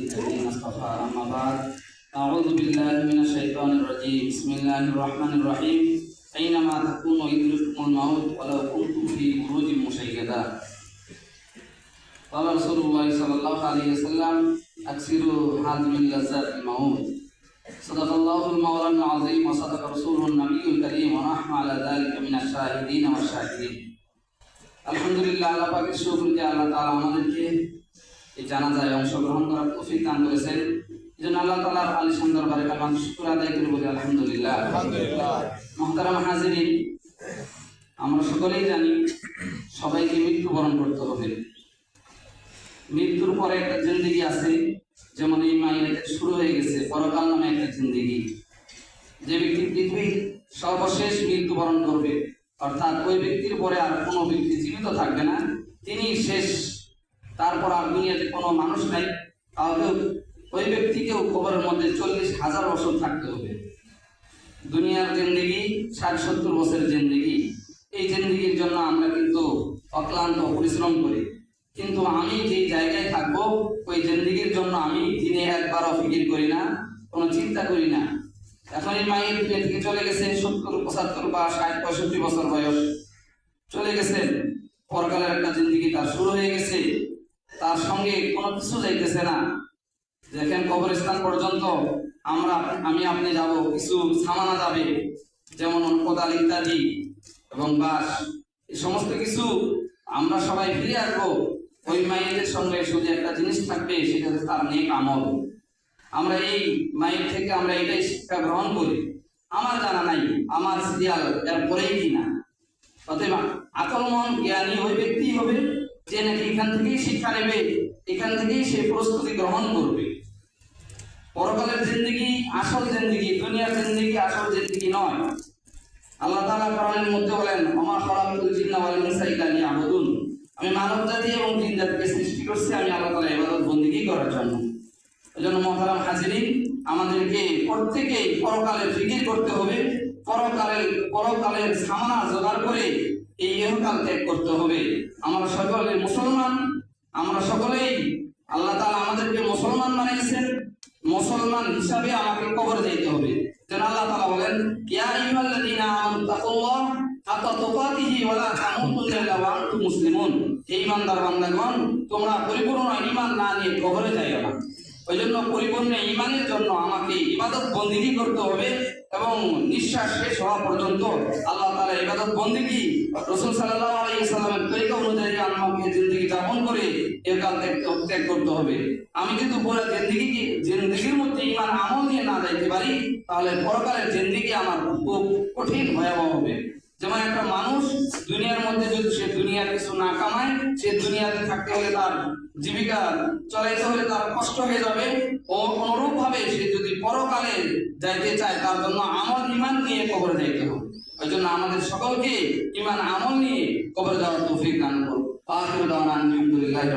اصطفى أما بعد أعوذ بالله من الشيطان الرجيم بسم الله الرحمن الرحيم أينما تكونوا يدرككم الموت ولو كنتم في بروج مشيدة قال رسول الله صلى الله عليه وسلم أكثروا هذه اللذات الموت صدق الله المولى العظيم وصدق رسوله النبي الكريم ونحن على ذلك من الشاهدين والشاكرين আলহামদুলিল্লাহ আল্লাহ পাকের শুকর যে আল্লাহ তাআলা আমাদেরকে এই জানাজায় অংশগ্রহণ করার তৌফিক দান করেছেন। এই জন্য আল্লাহ তাআলার আলিশান দরবারে কালাম শুকর আদায় করে বলি আলহামদুলিল্লাহ। আলহামদুলিল্লাহ। মহতারাম হাজিরিন আমরা সকলেই জানি সবাইকে মৃত্যুবরণ করতে হবে। মৃত্যুর পরে একটা জিন্দিগি আছে যেমন এই মাইনে শুরু হয়ে গেছে পরকাল নামে একটা জিন্দিগি। যে ব্যক্তি পৃথিবীর সর্বশেষ মৃত্যুবরণ করবে অর্থাৎ ওই ব্যক্তির পরে আর কোনো ব্যক্তি জীবিত থাকবে না তিনি শেষ তারপর আর দুনিয়াতে কোনো মানুষ নাই, তাহলে ওই ব্যক্তিকেও কবরের মধ্যে চল্লিশ হাজার বছর থাকতে হবে। দুনিয়ার জিন্দিগি, ষাট সত্তর বছরের জিন্দিগি। এই জিন্দিগির জন্য আমরা কিন্তু অক্লান্ত পরিশ্রম করি। কিন্তু আমি যে জায়গায় থাকব, ওই জিন্দিগির জন্য আমি দিনে একবারও ফিকির করি না, কোনো চিন্তা করি না। এখন এই মায়ের দুনিয়া থেকে চলে গেছে, সত্তর, পঁচাত্তর বা ষাট, পঁয়ষট্টি বছর বয়স। চলে গেছেন পরকালের একটা জিন্দিগি তার শুরু হয়ে গেছে। তার সঙ্গে কোনো কিছু যাইতেছে না। দেখেন কবরস্থান পর্যন্ত আমরা, আমি, আপনি যাব, কিছু সামানা যাবে, যেমন কোদাল ইত্যাদি এবং বাস এই সমস্ত কিছু আমরা সবাই ফিরে আসব ওই মায়েদের সঙ্গে শুধু একটা জিনিস থাকবে, সেটা হচ্ছে তার নেক আমল। আমরা এই মায়ের থেকে আমরা এটাই শিক্ষা গ্রহণ করি। আমার জানা নাই, আমার সিরিয়াল এর পরেই কিনা। অতএব আকলমন জ্ঞানী ওই ব্যক্তি হবে যে নাকি এখান থেকেই শিক্ষা নেবে, এখান থেকেই সে প্রস্তুতি গ্রহণ করবে। পরকালের জিন্দগি আসল জিন্দগি, দুনিয়ার জিন্দগি আসল জিন্দগি নয়। আল্লাহ তাআলা কোরআনের মধ্যে বলেন আমার খলাকুল জিন্না ওয়াল ইনসা লিয়াবুদুন। আমি মানব জাতি এবং জিন জাতিকে সৃষ্টি করছি, আমি আল্লাহ তাআলা ইবাদত বন্দেগী করার জন্য। এজন্য মহতারাম হাজিরিন, আমাদেরকে প্রত্যেকে পরকালে ফিকির করতে হবে পরকালের পরকালের সামানা জোগাড় করে এই ইহকাল ত্যাগ করতে হবে। আমরা সকলে মুসলমান, আমরা সকলেই আল্লাহ তাআলা আমাদেরকে মুসলমান বানিয়েছেন। মুসলমান হিসাবে আমাকে কবরে যেতে হবে। যেন আল্লাহ তাআলা বলেন, ইয়া আইয়ুহাল্লাযীনা আমানু তাকুল্লাহ হাত্তা তুকাতিহি ওয়া ইল্লা ওয়া আনতুম মুসলিমুন। হে ঈমানদার বান্দাগণ, তোমরা পরিপূর্ণ ঈমান না নিয়ে কবরে যাইও না। ওই জন্য পরিপূর্ণ ঈমানের জন্য আমাকে ইবাদত বন্দিগি করতে হবে এবং নিঃশ্বাস শেষ হওয়া পর্যন্ত আল্লাহ তাআলা ইবাদত বন্দিগি রাসূল সাল্লাল্লাহু আলাইহি সাল্লামের তরিকা অনুযায়ী আমাকে জিন্দেগি যাপন করে একাল ত্যাগ করতে হবে। আমি যদি পুরো জিন্দেগি জিন্দেগির মধ্যে ইমান আমল নিয়ে না যাইতে পারি, তাহলে পরকালের জিন্দেগি আমার খুব কঠিন ভয়াবহ হবে যেমন একটা মানুষ দুনিয়ার মধ্যে যদি সে দুনিয়ার কিছু না কামায়, সে দুনিয়াতে থাকতে হলে তার জীবিকা চলাইতে হলে তার কষ্ট হয়ে যাবে। ও অনুরূপ ভাবে সে যদি পরকালে যাইতে চায়, তার জন্য আমল ইমান নিয়ে কবরে যাইতে হবে। ওই জন্য আমাদের সকলকে ইমান আমল নিয়ে কবরে যাওয়ার তৌফিক দান করুন। আলহামদুলিল্লাহি